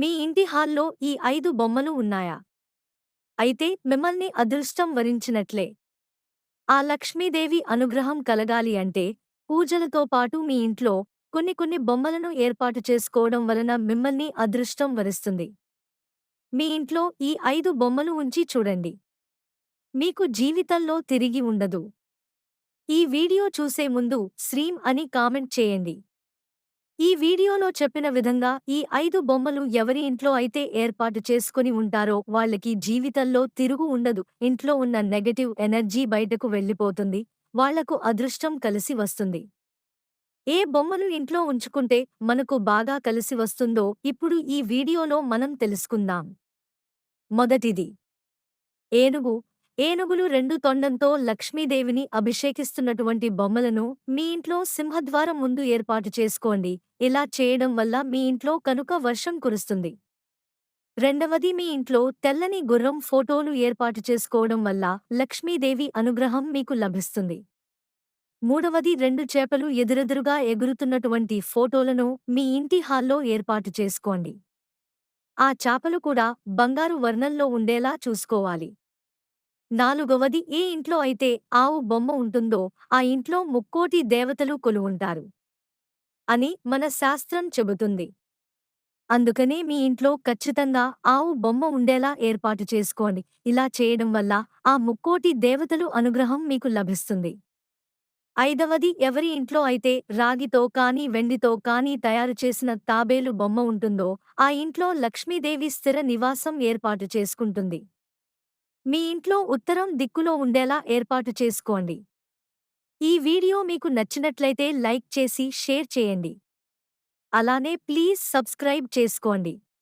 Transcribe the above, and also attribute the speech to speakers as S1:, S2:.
S1: మీ ఇంటి హాల్లో ఈ ఐదు బొమ్మలు ఉన్నాయా? అయితే మిమ్మల్ని అదృష్టం వరించినట్లే. ఆ లక్ష్మీదేవి అనుగ్రహం కలగాలి అంటే పూజలతో పాటు మీ ఇంట్లో కొన్ని కొన్ని బొమ్మలను ఏర్పాటు చేసుకోవడం వలన మిమ్మల్ని అదృష్టం వరిస్తుంది. మీ ఇంట్లో ఈ ఐదు బొమ్మలు ఉంచి చూడండి. మీకు జీవితంలో తిరిగి ఉండదు. ఈ వీడియో చూసే ముందు శ్రీం అని కామెంట్ చేయండి. ఈ వీడియోలో చెప్పిన విధంగా ఈ ఐదు బొమ్మలు ఎవరి ఇంట్లో అయితే ఏర్పాటు చేసుకుని ఉంటారో వాళ్ళకి జీవితంలో తిరుగు ఉండదు. ఇంట్లో ఉన్న నెగటివ్ ఎనర్జీ బయటకు వెళ్ళిపోతుంది. వాళ్ళకు అదృష్టం కలిసి వస్తుంది. ఏ బొమ్మను ఇంట్లో ఉంచుకుంటే మనకు బాగా కలిసి వస్తుందో ఇప్పుడు ఈ వీడియోలో మనం తెలుసుకుందాం. మొదటిది. ఏనుగు ఏనుగులు రెండు తొండంతో లక్ష్మీదేవిని అభిషేకిస్తున్నటువంటి బొమ్మలను మీ ఇంట్లో సింహద్వారం ముందు ఏర్పాటు చేసుకోండి. ఇలా చేయడం వల్ల మీ ఇంట్లో కనుక వర్షం కురుస్తుంది. రెండవది మీ ఇంట్లో తెల్లని గుర్రం ఫోటోలు ఏర్పాటు చేసుకోవడం వల్ల లక్ష్మీదేవి అనుగ్రహం మీకు లభిస్తుంది. మూడవది రెండు చేపలు ఎదురెదురుగా ఎగురుతున్నటువంటి ఫోటోలను మీ ఇంటి హాల్లో ఏర్పాటు చేసుకోండి. ఆ చేపలు కూడా బంగారు వర్ణంలో ఉండేలా చూసుకోవాలి. నాలుగవది ఏ ఇంట్లో అయితే ఆవు బొమ్మ ఉంటుందో ఆ ఇంట్లో ముక్కోటి దేవతలు కొలువుంటారు అని మన శాస్త్రం చెబుతుంది. అందుకనే మీ ఇంట్లో ఖచ్చితంగా ఆవు బొమ్మ ఉండేలా ఏర్పాటు చేసుకోండి. ఇలా చేయడం వల్ల ఆ ముక్కోటి దేవతలు అనుగ్రహం మీకు లభిస్తుంది. ఐదవది ఎవరి ఇంట్లో అయితే రాగితో కానీ వెండితో కానీ తయారు చేసిన తాబేలు బొమ్మ ఉంటుందో ఆ ఇంట్లో లక్ష్మీదేవి స్థిర నివాసం ఏర్పాటు చేసుకుంటుంది. మీ ఇంట్లో ఉత్తరం దిక్కులో ఉండేలా ఏర్పాటు చేసుకోండి. ఈ వీడియో మీకు నచ్చినట్లయితే లైక్ చేసి షేర్ చేయండి. అలానే ప్లీజ్ సబ్స్క్రైబ్ చేసుకోండి.